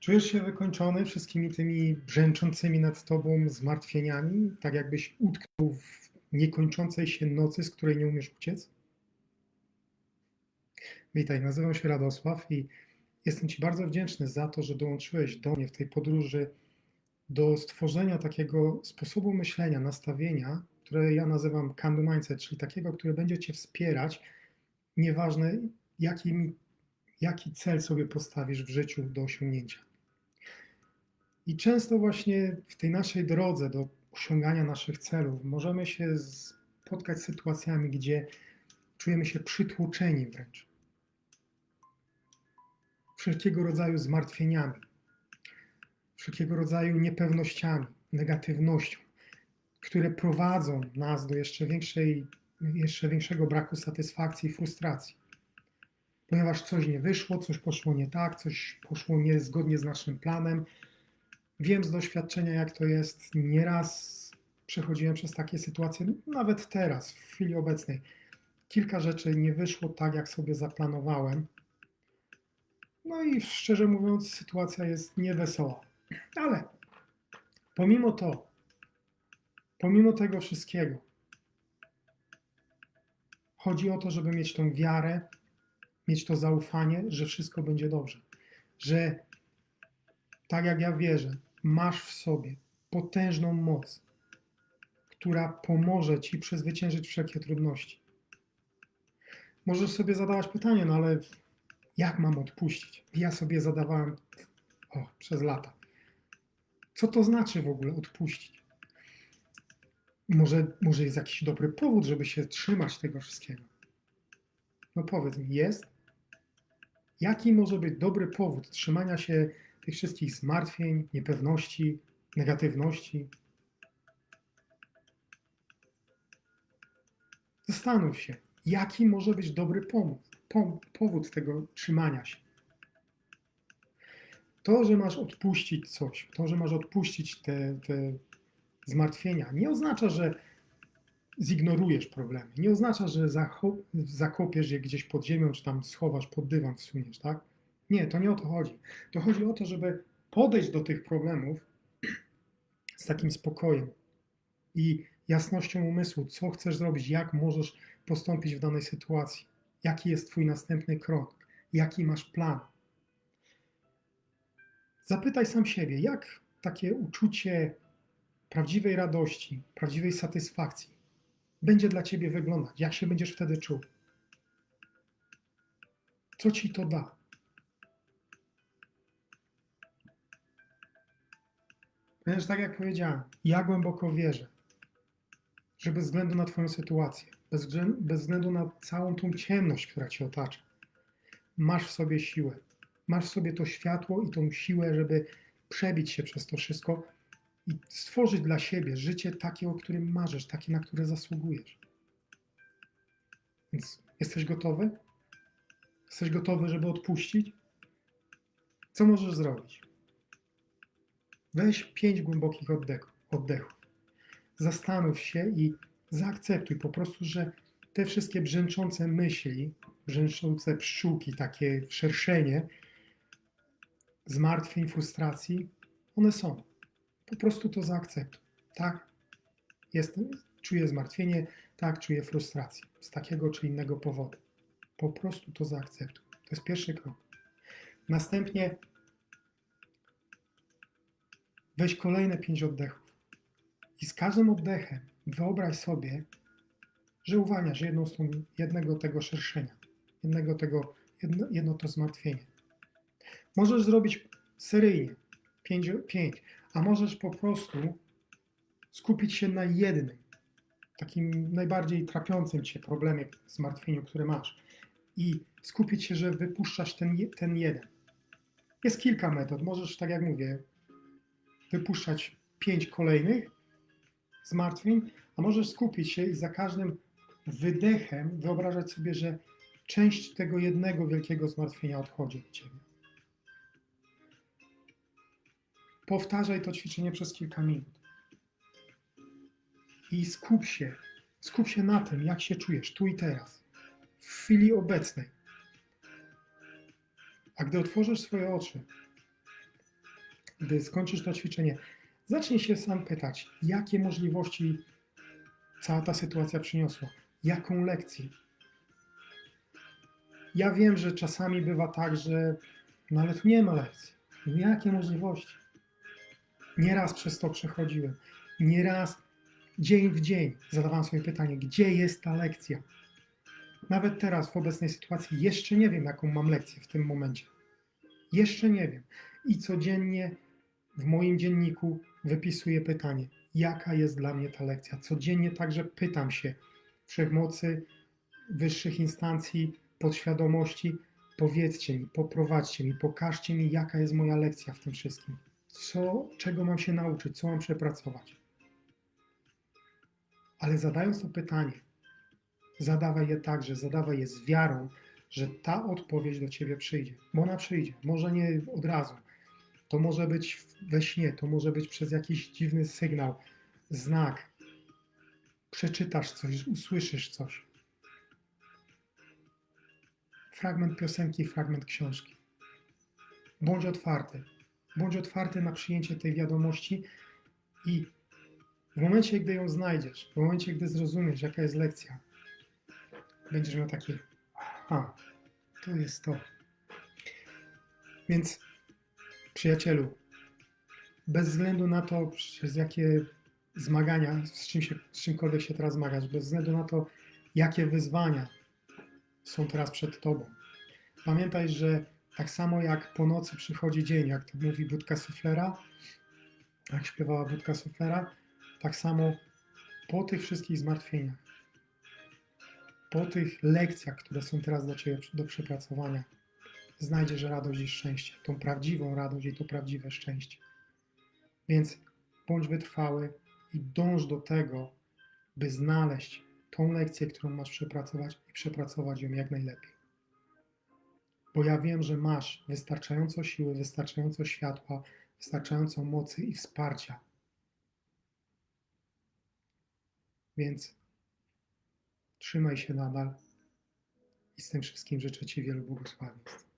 Czujesz się wykończony wszystkimi tymi brzęczącymi nad tobą zmartwieniami, tak jakbyś utknął w niekończącej się nocy, z której nie umiesz uciec? Witaj, nazywam się Radosław i jestem Ci bardzo wdzięczny za to, że dołączyłeś do mnie w tej podróży do stworzenia takiego sposobu myślenia, nastawienia, które ja nazywam Candy Mindset, czyli takiego, które będzie Cię wspierać, nieważne jaki, jaki cel sobie postawisz w życiu do osiągnięcia. I często właśnie w tej naszej drodze do osiągania naszych celów możemy się spotkać z sytuacjami, gdzie czujemy się przytłoczeni wręcz wszelkiego rodzaju zmartwieniami, wszelkiego rodzaju niepewnościami, negatywnością, które prowadzą nas do jeszcze, większej, jeszcze większego braku satysfakcji i frustracji. Ponieważ coś nie wyszło, coś poszło nie tak, coś poszło niezgodnie z naszym planem. Wiem z doświadczenia, jak to jest. Nieraz przechodziłem przez takie sytuacje, nawet teraz, w chwili obecnej. Kilka rzeczy nie wyszło tak, jak sobie zaplanowałem no i szczerze mówiąc, sytuacja jest niewesoła. Ale pomimo to, pomimo tego wszystkiego, chodzi o to, żeby mieć tą wiarę, mieć to zaufanie, że wszystko będzie dobrze. Że tak jak ja wierzę, masz w sobie potężną moc, która pomoże ci przezwyciężyć wszelkie trudności. Możesz sobie zadawać pytanie, no ale jak mam odpuścić? Ja sobie zadawałem o, przez lata. Co to znaczy w ogóle odpuścić? Może, może jest jakiś dobry powód, żeby się trzymać tego wszystkiego? No powiedz mi, jest? Jaki może być dobry powód trzymania się tych wszystkich zmartwień, niepewności, negatywności? Zastanów się, jaki może być dobry pomysł powód tego trzymania się. To, że masz odpuścić coś, to, że masz odpuścić te, te zmartwienia, nie oznacza, że zignorujesz problemy. Nie oznacza, że zakopiesz je gdzieś pod ziemią, czy tam schowasz pod dywan, wsuniesz, tak? Nie, to nie o to chodzi. To chodzi o to, żeby podejść do tych problemów z takim spokojem i jasnością umysłu, co chcesz zrobić, jak możesz postąpić w danej sytuacji. Jaki jest Twój następny krok? Jaki masz plan? Zapytaj sam siebie, jak takie uczucie prawdziwej radości, prawdziwej satysfakcji będzie dla Ciebie wyglądać? Jak się będziesz wtedy czuł? Co Ci to da? Ponieważ tak jak powiedziałem, ja głęboko wierzę, że bez względu na Twoją sytuację, bez, bez względu na całą tą ciemność, która Cię otacza, masz w sobie siłę. Masz w sobie to światło i tą siłę, żeby przebić się przez to wszystko i stworzyć dla siebie życie takie, o którym marzysz, takie, na które zasługujesz. Więc jesteś gotowy? Jesteś gotowy, żeby odpuścić? Co możesz zrobić? Weź pięć głębokich oddechów. zastanów się i zaakceptuj po prostu, że te wszystkie brzęczące myśli, brzęczące pszczółki, takie szerszenie, zmartwień, frustracji, one są. Po prostu to zaakceptuj. Tak, jestem, czuję zmartwienie, tak, czuję frustrację z takiego czy innego powodu. Po prostu to zaakceptuj. To jest pierwszy krok. Następnie weź kolejne pięć oddechów. I z każdym oddechem wyobraź sobie, że uwalniasz jedną stronę, jednego tego szerszenia, jednego tego, jedno, jedno to zmartwienie. Możesz zrobić seryjnie, pięć, pięć, a możesz po prostu skupić się na jednym, takim najbardziej trapiącym cię problemie, zmartwieniu, które masz i skupić się, że wypuszczasz ten, ten jeden. Jest kilka metod. Możesz, tak jak mówię, wypuszczać pięć kolejnych zmartwień, a możesz skupić się i za każdym wydechem wyobrażać sobie, że część tego jednego wielkiego zmartwienia odchodzi od ciebie. Powtarzaj to ćwiczenie przez kilka minut. I skup się, skup się na tym, jak się czujesz tu i teraz, w chwili obecnej. A gdy otworzysz swoje oczy, gdy skończysz to ćwiczenie, zacznij się sam pytać, jakie możliwości cała ta sytuacja przyniosła, jaką lekcję. Ja wiem, że czasami bywa tak, że no ale tu nie ma lekcji. Jakie możliwości? Nieraz przez to przechodziłem. Nieraz dzień w dzień zadawałem sobie pytanie, gdzie jest ta lekcja? Nawet teraz, w obecnej sytuacji, jeszcze nie wiem, jaką mam lekcję w tym momencie. Jeszcze nie wiem. I codziennie w moim dzienniku wypisuję pytanie, jaka jest dla mnie ta lekcja. Codziennie także pytam się wszechmocy, wyższych instancji, podświadomości, powiedzcie mi, poprowadźcie mi, pokażcie mi, jaka jest moja lekcja w tym wszystkim. Co, czego mam się nauczyć, co mam przepracować. Ale zadając to pytanie, zadawaj je tak, że zadawaj je z wiarą, że ta odpowiedź do ciebie przyjdzie. Bo ona przyjdzie. Może nie od razu. To może być we śnie, to może być przez jakiś dziwny sygnał, znak. Przeczytasz coś, usłyszysz coś. Fragment piosenki, fragment książki. Bądź otwarty. Bądź otwarty na przyjęcie tej wiadomości i w momencie, gdy ją znajdziesz, w momencie, gdy zrozumiesz, jaka jest lekcja, będziesz miał takie, a, to jest to. Więc, przyjacielu, bez względu na to, przez jakie zmagania, z, czym się, z czymkolwiek się teraz zmagasz, bez względu na to, jakie wyzwania są teraz przed tobą. Pamiętaj, że tak samo jak po nocy przychodzi dzień, jak to mówi Budka Suflera, jak śpiewała Budka Suflera, tak samo po tych wszystkich zmartwieniach, po tych lekcjach, które są teraz dla Ciebie do przepracowania, znajdziesz radość i szczęście, tą prawdziwą radość i to prawdziwe szczęście. Więc bądź wytrwały i dąż do tego, by znaleźć tą lekcję, którą masz przepracować i przepracować ją jak najlepiej. Bo ja wiem, że masz wystarczająco siły, wystarczająco światła, wystarczająco mocy i wsparcia. Więc trzymaj się nadal i z tym wszystkim życzę Ci wielu błogosławieństw.